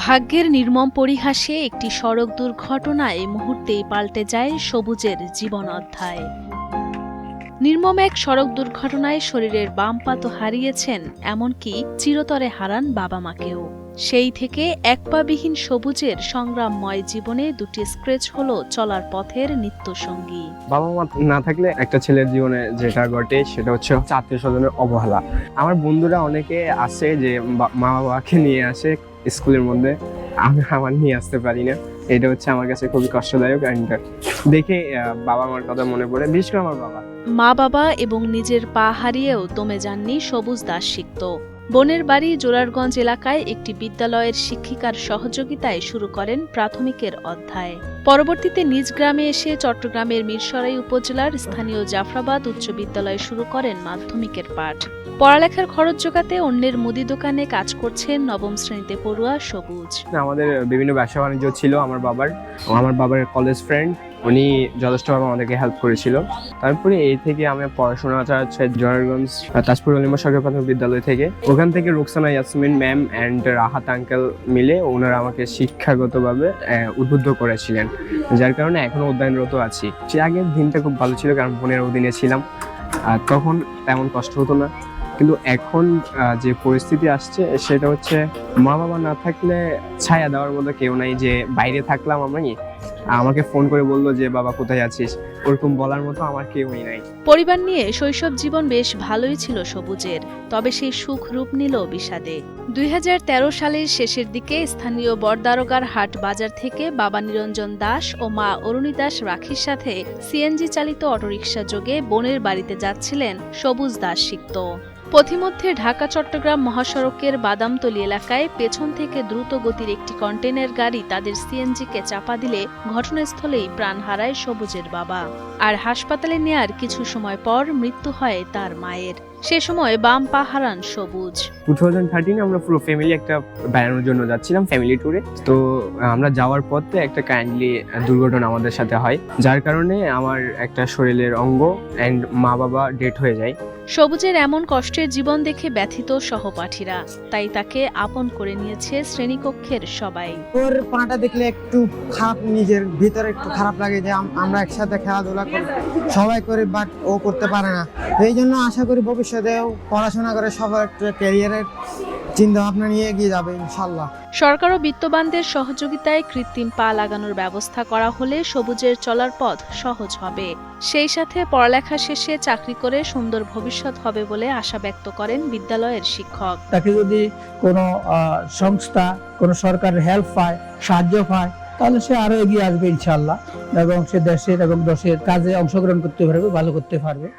ভাগ্যের নির্মম পরিহাসে একটি সড়ক দুর্ঘটনায় মুহূর্তেই পাল্টে যায় সবুজের জীবন অধ্যায়। নির্মম এক সড়ক দুর্ঘটনায় শরীরের বাম পা তো হারিয়েছেন, এমনকি চিরতরে হারান বাবা মাকেও। সেই থেকে এক পাবিহীন সবুজের সংগ্রামময় জীবনে দুটি স্ক্রেচ হলো চলার পথের নিত্য সঙ্গী বাবা মা না থাকলে একটা ছেলের জীবনে যেটা ঘটে সেটা হচ্ছে আত্মীয় স্বজনের অবহেলা। আমার বন্ধুরা অনেকে আসে যে মা বাবাকে নিয়ে আসে স্কুলের মধ্যে। আমি আমার নিয়ে আসতে পারি না। এটা হচ্ছে আমার কাছে খুবই কষ্টদায়ক অ্যান্ড দেখে বাবা আমার কথা মনে পড়ে। বিশেষ করে আমার বাবা। মা বাবা এবং নিজের পা হারিয়েও দমে যাননি সবুজ দাস সিক্ত। বোনের বাড়ি জোরারগঞ্জ এলাকায় একটি বিদ্যালয়ের শিক্ষিকার সহযোগিতায় শুরু করেন প্রাথমিকের অধ্যায়। পরবর্তীতে নিজ গ্রামে এসে চট্টগ্রামের মিরসরাই উপজেলার স্থানীয় জাফরাবাদ উচ্চ বিদ্যালয়ে শুরু করেন মাধ্যমিকের পাঠ। পড়ালেখার খরচ জোগাতে অন্যের মুদি দোকানে কাজ করছেন নবম শ্রেণীতে পড়ুয়া সবুজ। আমাদের বিভিন্ন ব্যবসা বাণিজ্য ছিল আমার বাবার। আমার বাবার কলেজ ফ্রেন্ড উনি যথেষ্টভাবে আমাদেরকে হেল্প করেছিল। তারপরে এই থেকে আমি পড়াশোনাটা হচ্ছে জয়ারগঞ্জ তাজপুর অলিমা সরকারি প্রাথমিক বিদ্যালয় থেকে। ওখান থেকে Ruksana Yasmin ma'am and Rahat uncle মিলে ওনারা আমাকে শিক্ষাগতভাবে উদ্বুদ্ধ করেছিলেন, যার কারণে এখনও অধ্যয়নরত আছি। সে আগের দিনটা খুব ভালো ছিল কারণ বোনের অধীনে ছিলাম, আর তখন তেমন কষ্ট হতো না। কিন্তু এখন যে পরিস্থিতি আসছে, সেটা হচ্ছে মা বাবা না থাকলে ছায়া দেওয়ার মতো কেউ নাই যে বাইরে থাকলাম আমি। আমাকে ফোন করে বলল যে, বাবা, কোথায় আছিস? ওরকম বলার মতো আমার কেউই নাই। পরিবার নিয়ে শৈশব জীবন বেশ ভালোই ছিল সবুজের, তবে সেই সুখ রূপ নিল বিষাদে। দুই হাজার তেরো সালের শেষের দিকে স্থানীয় বরদারোগার হাট বাজার থেকে বাবা নিরঞ্জন দাস ও মা অরুণী দাস রাখির সাথে সিএনজি চালিত অটোরিকশা যোগে বোনের বাড়িতে যাচ্ছিলেন সবুজ দাস সিক্ত। পথিমধ্যে ঢাকা চট্টগ্রাম মহাসড়কের বাদামতলি এলাকায় পেছন থেকে দ্রুত গতির একটি কন্টেনার গাড়ি তাদের সিএনজিকে চাপা দিলে ঘটনাস্থলেই প্রাণ হারায় সবুজের বাবা। আর হাসপাতালে নেয়ার কিছু সময় পর মৃত্যু হয় তার মায়ের। সে সময় বাম পা হারান সবুজ টু থাউজেন্ড আমরা পুরো ফ্যামিলি একটা বেড়ানোর জন্য যাচ্ছিলাম ফ্যামিলি ট্যুরে তো আমরা যাওয়ার পথে একটা কাইন্ডলি দুর্ঘটনা আমাদের সাথে হয়, যার কারণে আমার একটা শরীরের অঙ্গ অ্যান্ড মা বাবা ডেট হয়ে যায়। সবুজের এমন কষ্টের জীবন দেখে ব্যথিত সহপাঠীরা, তাই তাকে আপন করে নিয়েছে শ্রেণীকক্ষের সবাই। ওর পাটা দেখলে একটু খারাপ, নিজের ভিতরে একটু খারাপ লাগে যে আমরা একসাথে খেলাধুলা করি। সবাই করি বাট ও করতে পারে না। এই জন্য আশা করি ভবিষ্যতেও পড়াশোনা করে সবার একটা ক্যারিয়ারের চিন্তা ভাবনা নিয়ে এগিয়ে যাবে ইনশাল্লাহ। সরকার ও বিত্তবানদের সহযোগিতায় কৃত্রিম পা লাগানোর ব্যবস্থা করা হলে সবুজের চলার পথ সহজ হবে। সেই সাথে পড়ালেখা শেষে চাকরি করে সুন্দর ভবিষ্যৎ হবে বলে আশা ব্যক্ত করেন বিদ্যালয়ের শিক্ষক। তাকে যদি কোনো সংস্থা কোনো সরকারের হেল্প পায় সাহায্য পায় তাহলে সে আরও এগিয়ে আসবে ইনশাল্লাহ। এবং সে দেশের এবং দেশের কাজে অংশগ্রহণ করতে পারবে ভালো করতে পারবে।